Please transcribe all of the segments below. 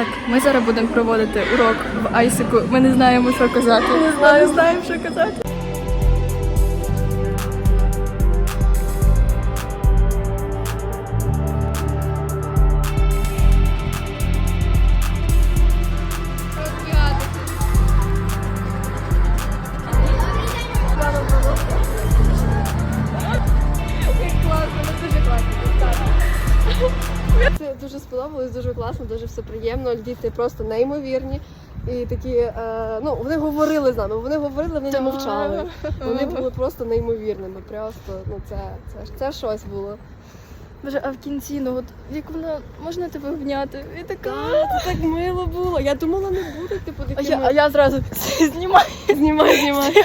Так, ми зараз будемо проводити урок в Айсику. Ми не знаємо, що казати. Не знаю, не знаємо, що казати. Дуже сподобалось, дуже класно, дуже все приємно. Діти просто неймовірні. І такі, е, ну вони говорили з нами, вони говорили, вони не мовчали. Вони були просто неймовірними. Просто ну це, це, це щось було. Боже, а в кінці, ну от як вона можна тебе обняти? І така. Це так мило було. Я думала, не буде, типу, А я, а я зразу знімаю. Знімай, знімай.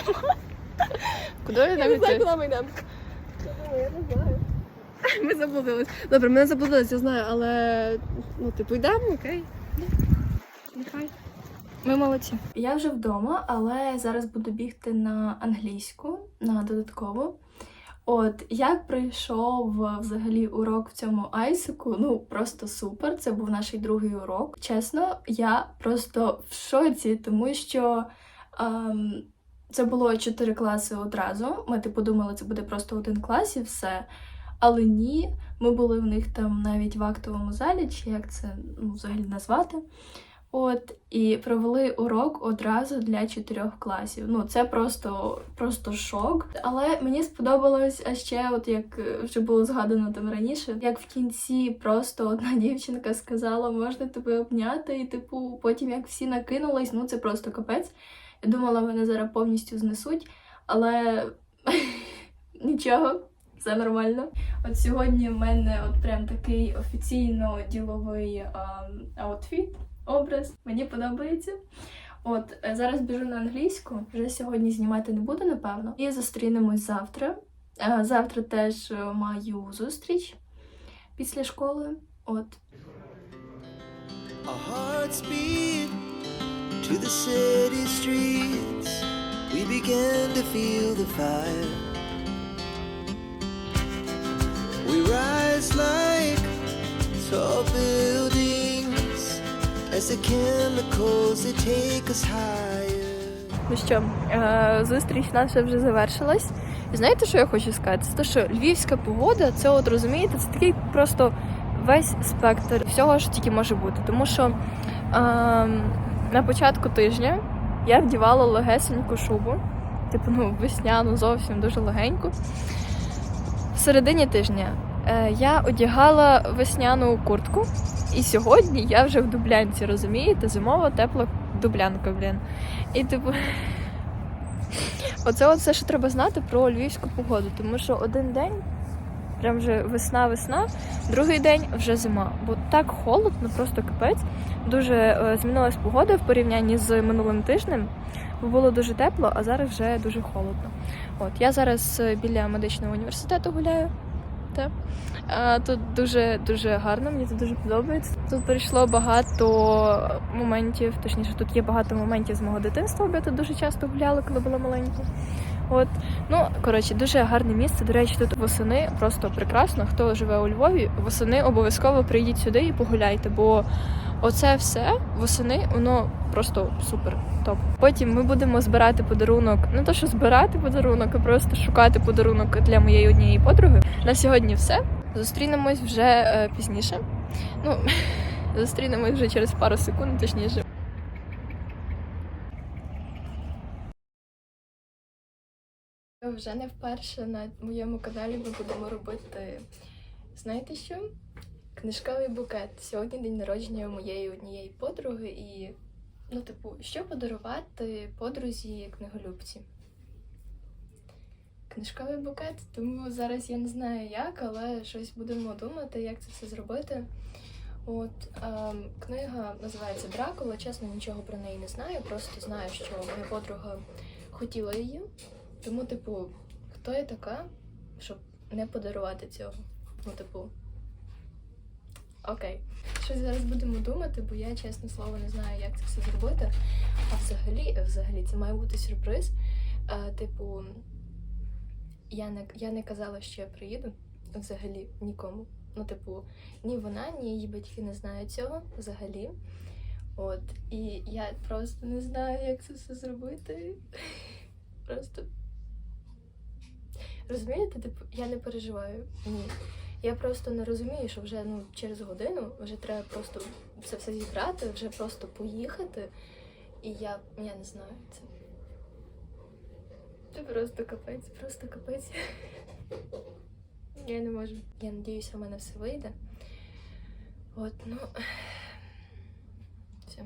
Куди я Я не знаю, куди ми йдемо. Я не знаю. Ми заблудились. Добре, ми не заблудились, я знаю, але ну, типу, йдемо, окей. Нехай. Ми молодці. Я вже вдома, але зараз буду бігти на англійську, на додаткову. От як пройшов е, взагалі урок в цьому айсику, ну просто супер. Це був наш другий урок. Чесно, я просто в шоці, тому що ем, це було чотири класи одразу. Ми типу думали, це буде просто один клас і все. Але ні, ми були в них там навіть в актовому залі, чи як це ну, взагалі назвати. От і провели урок одразу для чотирьох класів. Ну це просто, просто шок. Але мені сподобалось а ще, от як е, вже було згадано там раніше, як в кінці просто одна дівчинка сказала, можна тебе обняти, і типу, потім як всі накинулись, ну це просто капець. Я думала, мене зараз повністю знесуть, але нічого, все нормально. От сьогодні в мене от прям такий офіційно діловий а, аутфіт образ. Мені подобається. От е, зараз біжу на англійську, вже сьогодні знімати не буду, напевно. І зустрінемось завтра. Е, Завтра теж е, маю зустріч після школи. От Our hearts beat to the city streets. We began to feel the fire. Rise like tall buildings as the chemicals they take us higher. Ну що, е, зустріч наша вже завершилась. І знаєте, що я хочу сказати? Це те, що львівська погода, це от розумієте, це такий просто весь спектр всього, що тільки може бути. Тому що е, на початку тижня я вдівала легесеньку шубу, типу, ну, весняну, зовсім дуже легеньку. В середині тижня я одягала весняну куртку, і сьогодні я вже в дублянці, розумієте? Зимова тепла дублянка, блін. І типу. Оце от все, що треба знати про львівську погоду, тому що один день прям вже весна-весна, другий день вже зима. Бо так холодно, просто капець. Дуже е, змінилась погода в порівнянні з минулим тижнем. Бо було дуже тепло, а зараз вже дуже холодно. От я зараз е, біля медичного університету гуляю. Та. Тут дуже дуже гарно, мені тут дуже подобається. Тут прийшло багато моментів, точніше, тут є багато моментів з мого дитинства, бо я тут дуже часто гуляла, коли була маленька. От, ну коротше, дуже гарне місце. До речі, тут восени просто прекрасно. Хто живе у Львові, восени обов'язково прийдіть сюди і погуляйте, бо оце все восени, воно просто супер топ. Потім ми будемо збирати подарунок, не то що збирати подарунок, а просто шукати подарунок для моєї однієї подруги. На сьогодні все. Зустрінемось вже е, пізніше. Ну, зустрінемось вже через пару секунд, точніше. Вже не вперше на моєму каналі ми будемо робити, знаєте що? Книжковий букет. Сьогодні день народження моєї однієї подруги, і, ну, типу, що подарувати подрузі книголюбці? Книжковий букет, тому зараз я не знаю як, але щось будемо думати, як це все зробити. От ем, книга називається Дракула. Чесно, нічого про неї не знаю. Просто знаю, що моя подруга хотіла її. Тому, типу, хто я така, щоб не подарувати цього? Ну, типу. Окей. Щось зараз будемо думати, бо я, чесне слово, не знаю, як це все зробити. А взагалі, взагалі, це має бути сюрприз. Е, типу, я не, я не казала, що я приїду взагалі нікому. Ну, типу, ні вона, ні її батьки не знають цього взагалі. От, і я просто не знаю, як це все зробити. Просто. Розумієте, типу, я не переживаю. Ні. Я просто не розумію, що вже ну, через годину вже треба просто це все зіграти, вже просто поїхати. І я, я не знаю, це. Це просто капець, просто капець. Я не можу. Я надіюся, в мене все вийде. От, ну. Все,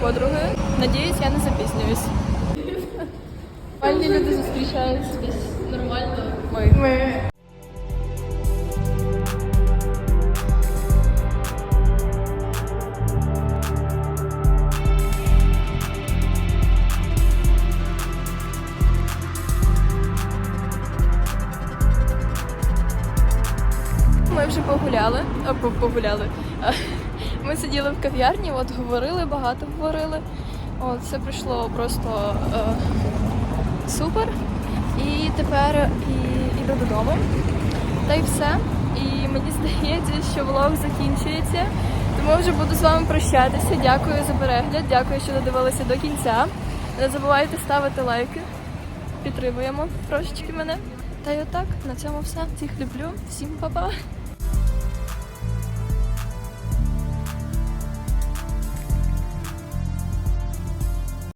подругою. Надіюсь, я не запізнююсь. Нормальні люди зустрічаються десь нормально. Ми. Ми. Ми вже погуляли. А, погуляли. Ми сиділи в кав'ярні, от говорили, багато говорили. От все пройшло просто е, супер. І тепер і, іду додому. Та й все. І мені здається, що влог закінчується. Тому вже буду з вами прощатися. Дякую за перегляд, дякую, що додивилися до кінця. Не забувайте ставити лайки. Підтримуємо трошечки мене. Та й отак, на цьому все. Всіх люблю, всім па-па.